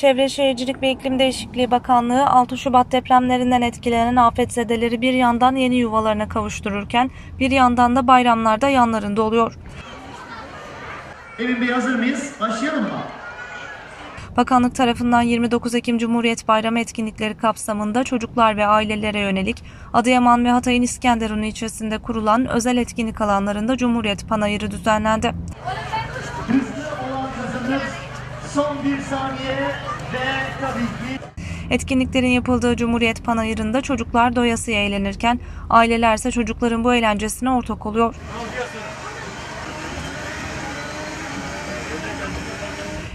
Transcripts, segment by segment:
Çevre Şehircilik ve İklim Değişikliği Bakanlığı 6 Şubat depremlerinden etkilenen afetzedeleri bir yandan yeni yuvalarına kavuştururken bir yandan da bayramlarda yanlarında oluyor. Emin Bey hazır mıyız? Başlayalım mı? Bakanlık tarafından 29 Ekim Cumhuriyet Bayramı etkinlikleri kapsamında çocuklar ve ailelere yönelik Adıyaman ve Hatay'ın İskenderun ilçesinde kurulan özel etkinlik alanlarında Cumhuriyet Panayırı düzenlendi. Son bir saniye ve tabii ki Etkinliklerin yapıldığı Cumhuriyet Panayırı'nda çocuklar doyasıya eğlenirken ailelerse çocukların bu eğlencesine ortak oluyor.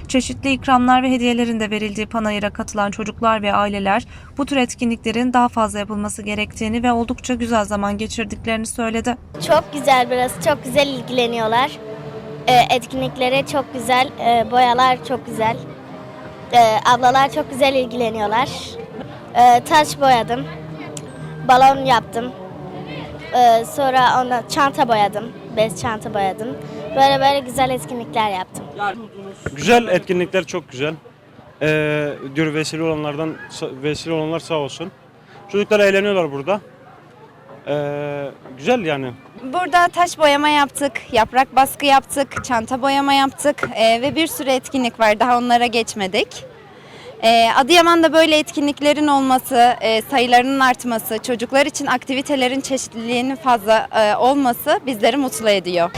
Çeşitli ikramlar ve hediyelerin de verildiği panayıra katılan çocuklar ve aileler bu tür etkinliklerin daha fazla yapılması gerektiğini ve oldukça güzel zaman geçirdiklerini söyledi. Çok güzel burası. Çok güzel ilgileniyorlar. Ee, etkinliklere çok güzel. Ee, boyalar çok güzel. Ee, ablalar çok güzel ilgileniyorlar. Ee, taş boyadım. Balon yaptım. Ee, sonra ona çanta boyadım. Bez çanta boyadım. Böyle böyle güzel etkinlikler yaptım. Güzel etkinlikler çok güzel. Ee, diyor vesile olanlardan vesile olanlar sağ olsun. Çocuklar eğleniyorlar burada. Ee, güzel yani. Burada taş boyama yaptık, yaprak baskı yaptık, çanta boyama yaptık eee, ve bir sürü etkinlik var. Daha onlara geçmedik. Eee, Adıyaman'da böyle etkinliklerin olması, eee, sayılarının artması, çocuklar için aktivitelerin çeşitliliğinin fazla eee, olması bizleri mutlu ediyor.